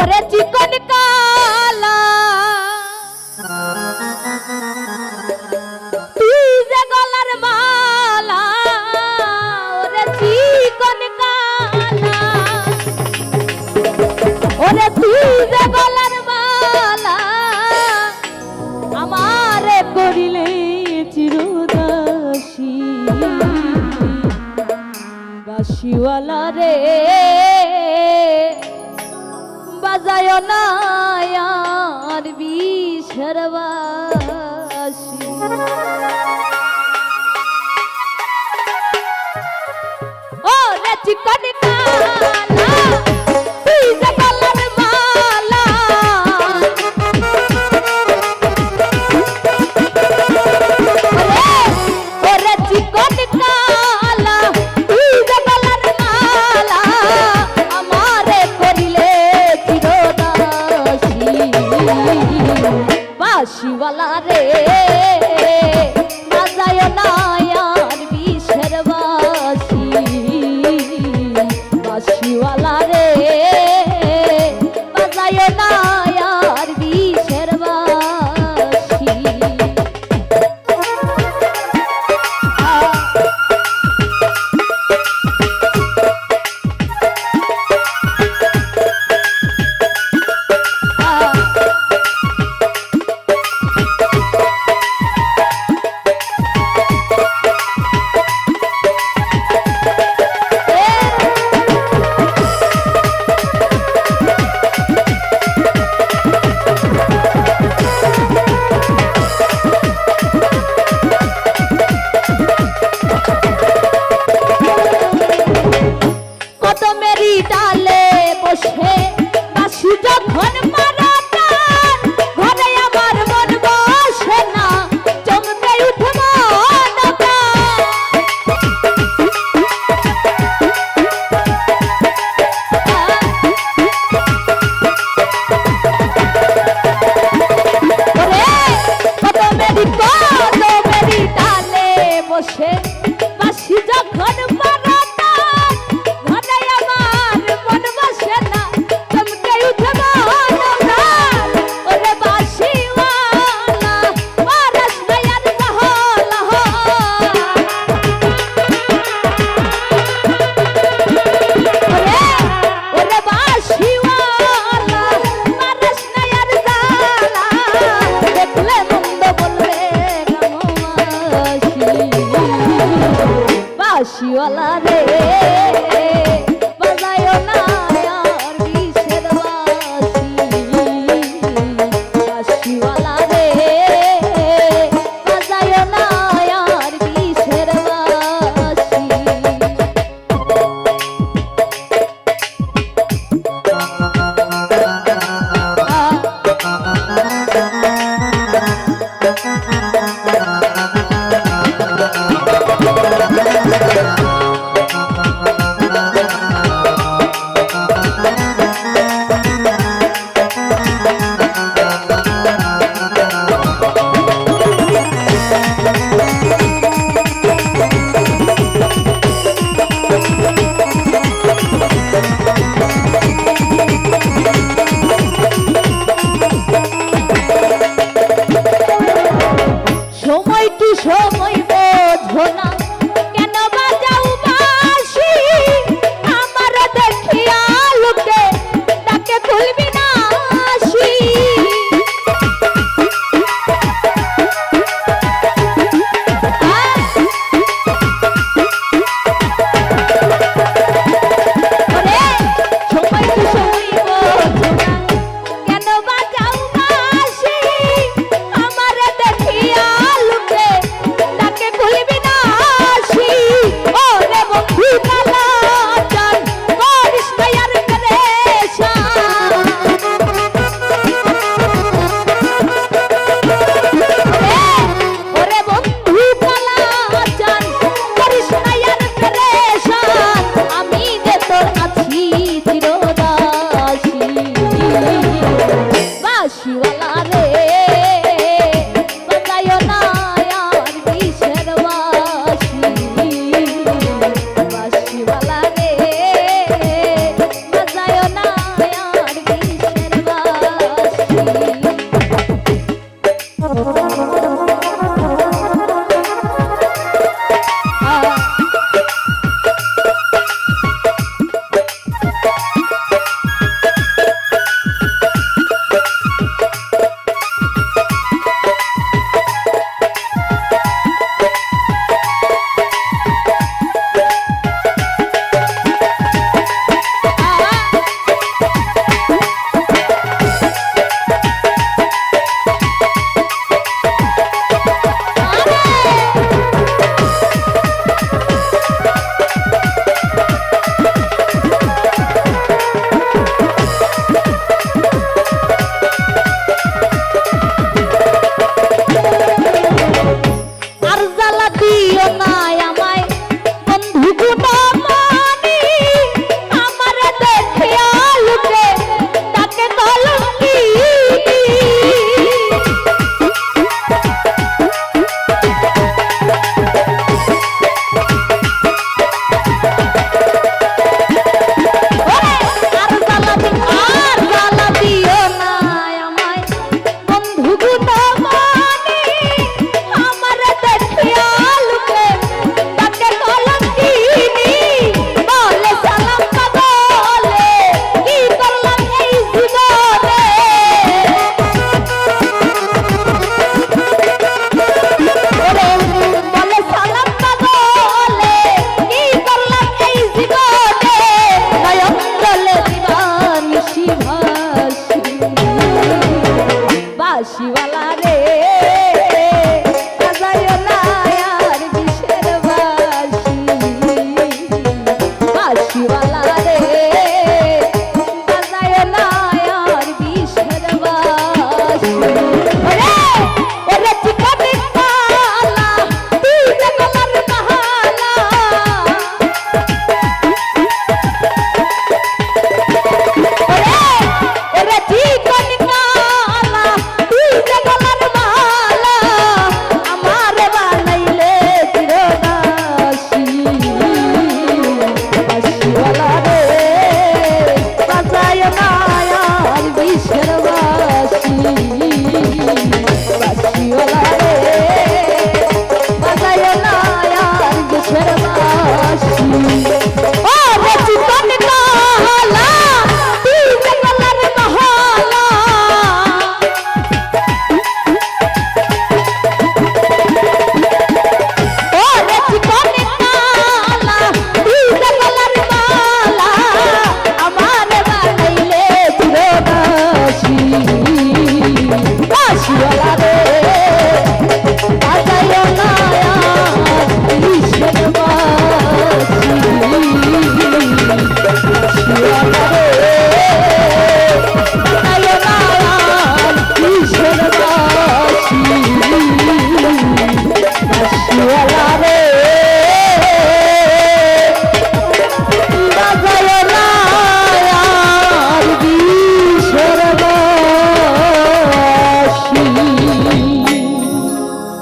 ওরে চিকন কালা। তুই মালা, ওরে ওরে তুই যে গলার মালা, আমারে করিলে চিরদাসী। বাসিওয়ালা রে। বাজায় না আর বিষের রে বাজায় না।